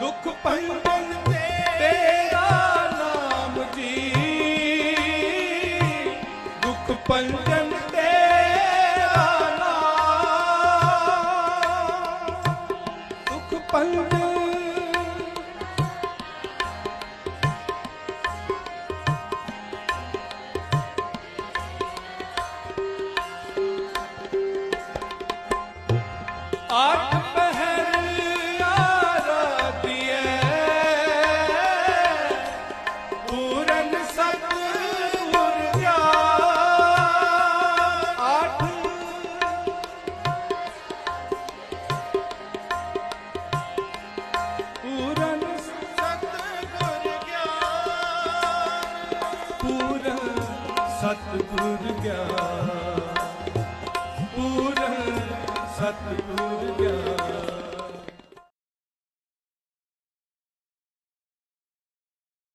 ਦੁੱਖ ਭੰਜਨ ਤੇਰਾ ਨਾਮ ਜੀ। ਦੁੱਖ ਭੰਜਨ ਤੇਰਾ ਨਾਮ। ਦੁੱਖ ਭੰਜਨ ਆਠ ਸਤਿਗੁਰ ਗਿਆਨ। ਆਠ ਪੂਰਨ ਸਤਿਗੁਰ ਗਿਆਨ।